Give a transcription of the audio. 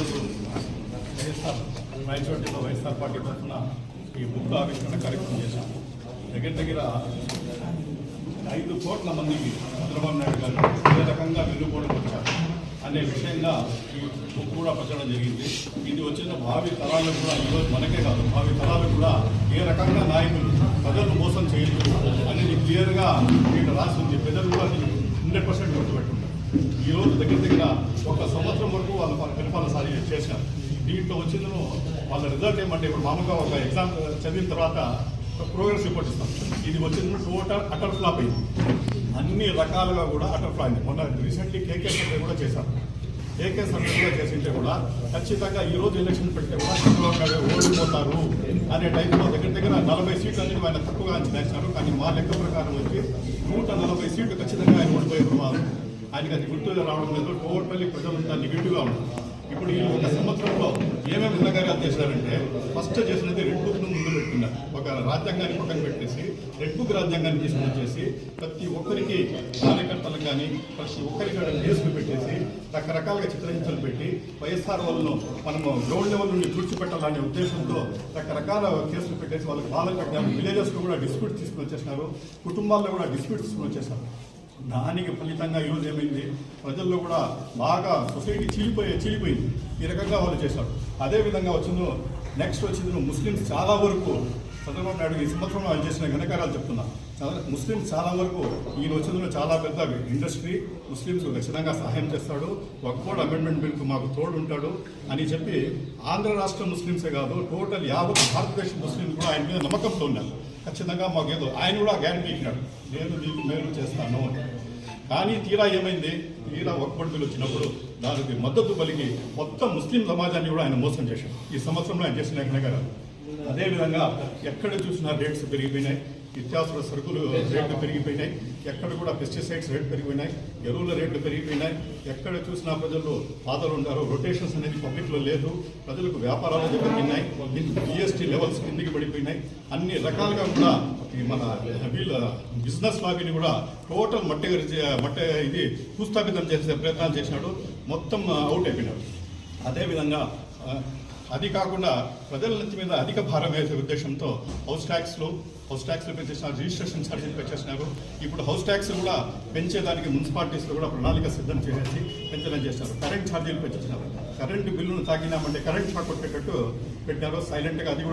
ఈరోజు వైఎస్ఆర్ రాయచోటిలో వైఎస్ఆర్ పార్టీ తరఫున ఈ బుక్ ఆవిష్కరణ కార్యక్రమం చేశాము దగ్గర దగ్గర ఐదు కోట్ల మందికి చంద్రబాబు నాయుడు గారు ఏ రకంగా వెళ్ళిపోవడం వచ్చారు అనే విషయంగా ఈ బుక్ కూడా ప్రచారం జరిగింది ఇది వచ్చిన భావి తరాలకు కూడా ఈరోజు మనకే కాదు భావి తరాలకు కూడా ఏ రకంగా నాయకులు ప్రజలను మోసం చేయలేదు అనేది క్లియర్గా ఇక్కడ రాసింది ప్రజలు కూడా హండ్రెడ్ పర్సెంట్ గుర్తుపెట్టుకుంటారు ఈరోజు దగ్గర దగ్గర ఒక సంవత్సరం వరకు వాళ్ళ చేశారు దీంట్లో వచ్చిందను వాళ్ళ రిజల్ట్ ఏమంటే ఇప్పుడు మామూలుగా ఒక ఎగ్జామ్ చదివిన తర్వాత ప్రోగ్రెస్ రిపోర్ట్ ఇస్తాం. ఇది వచ్చింది టోటల్ అటర్ ఫ్లాప్ అయింది. అన్ని రకాలుగా కూడా అటర్ ఫ్లాప్ అయింది. మొన్న రీసెంట్లీ కేకే సర్వే కూడా చేశారు కేకే సర్వే కూడా చేసింటే కూడా ఖచ్చితంగా ఈ రోజు ఎలక్షన్ పెడితే కూడా చంద్రబాబు నాయుడు ఓడిపోతారు అనే టైంలో దగ్గర దగ్గర నలభై సీట్లు అనేది ఆయన తక్కువగా అంచనా కానీ మా లెక్క ప్రకారం వచ్చి నూట నలభై సీట్లు ఖచ్చితంగా ఆయన ఓడిపోయే ప్రమాదం ఆయనకి అది గుర్తుగా రావడం లేదు. టోటల్లీ ప్రజలంతా నెగిటివ్గా ఉన్నారు. ఇప్పుడు ఈ ఒక సంవత్సరంలో ఏమేమి ఘనకార్యాలు చేశారంటే ఫస్ట్ చేసినది రెడ్ బుక్ను ముందు పెట్టుకున్నారు ఒక రాజ్యాంగాన్ని పక్కన పెట్టేసి రెడ్ బుక్ రాజ్యాంగాన్ని తీసుకుని వచ్చేసి ప్రతి ఒక్కరికి కార్యకర్తలు కానీ ప్రతి ఒక్కరికి కూడా కేసులు పెట్టేసి రకరకాలుగా చిత్రహింసలు పెట్టి వైఎస్ఆర్ వాళ్ళను మనము గ్రౌండ్ లెవెల్ నుండి తుడిచిపెట్టాలనే ఉద్దేశంతో రకరకాల కేసులు పెట్టేసి వాళ్ళకి బాధలు పెట్టారు విలేజెస్లో కూడా డిస్ప్యూట్ తీసుకుని వచ్చేసినారు కుటుంబాల్లో కూడా డిస్ప్యూట్ తీసుకుని వచ్చేసారు దానికి ఫలితంగా ఈరోజు ఏమైంది? ప్రజల్లో కూడా బాగా సొసైటీ చీలిపోయి చీలిపోయింది. ఈ రకంగా వాళ్ళు చేశారు. అదేవిధంగా వచ్చిందో నెక్స్ట్ వచ్చిందో ముస్లిమ్స్ చాలా వరకు చంద్రబాబు నాయుడు ఈ సంవత్సరంలో ఆయన చేసిన ఘనకారాలు చెప్తున్నా. ముస్లిమ్స్ చాలా వరకు ఈయన వచ్చిందో చాలా పెద్ద ఇండస్ట్రీ ముస్లిమ్స్ ఖచ్చితంగా సహాయం చేస్తాడు. ఒక్కోడు అమెండ్మెంట్ బిల్కు మాకు తోడు ఉంటాడు అని చెప్పి ఆంధ్ర రాష్ట్ర ముస్లిమ్సే కాదు టోటల్ యాభై భారతదేశ ముస్లింలు కూడా ఆయన మీద నమ్మకంతో ఉన్నారు. ఖచ్చితంగా మాకు ఏదో ఆయన కూడా గ్యారంటీ ఇచ్చినాడు. నేను మీకు మేలు చేస్తాను కానీ తీరా ఏమైంది? తీరా ఒక్కటి బిల్ వచ్చినప్పుడు దానికి మద్దతు పలికి మొత్తం ముస్లిం సమాజాన్ని కూడా ఆయన మోసం చేశాడు. ఈ సంవత్సరంలో ఆయన చేసిన ఘనకారాలు అదేవిధంగా ఎక్కడ చూసినా రేట్స్ పెరిగిపోయినాయి. నిత్యావసర సరుకులు రేట్లు పెరిగిపోయినాయి. ఎక్కడ కూడా పెస్టిసైడ్స్ రేట్లు పెరిగిపోయినాయి. ఎరువుల రేట్లు పెరిగిపోయినాయి. ఎక్కడ చూసినా ప్రజలు బాధలు ఉంటారు. రొటేషన్స్ అనేది పబ్లిక్లో లేదు. ప్రజలకు వ్యాపారాలు దెబ్బతిన్నాయి జిఎస్టీ లెవెల్స్ కిందికి పడిపోయినాయి. అన్ని రకాలుగా కూడా మన వీళ్ళ బిజినెస్ లాబీని కూడా టోటల్ మట్టి మట్టి ఇది భూస్థాపితం చేసే ప్రయత్నాలు చేసినాడు. మొత్తం uh, అవుట్ అయిపోయినాడు. అదేవిధంగా uh, అది కాకుండా ప్రజల నుంచి మీద అధిక భారం వేసే ఉద్దేశంతో హౌస్ ట్యాక్స్లు హౌస్ ట్యాక్స్లు పెంచేసినారు రిజిస్ట్రేషన్ ఛార్జీలు పెంచేసినారు ఇప్పుడు హౌస్ ట్యాక్స్ కూడా పెంచేదానికి మున్సిపాలిటీస్లో కూడా ప్రణాళిక సిద్ధం చేసేసి పెంచడం చేశారు కరెంట్ ఛార్జీలు పెంచేసినారు కరెంటు బిల్లును తాగినామంటే కరెంట్ షాక్ కొట్టేటట్టు పెట్టారు. సైలెంట్గా అది కూడా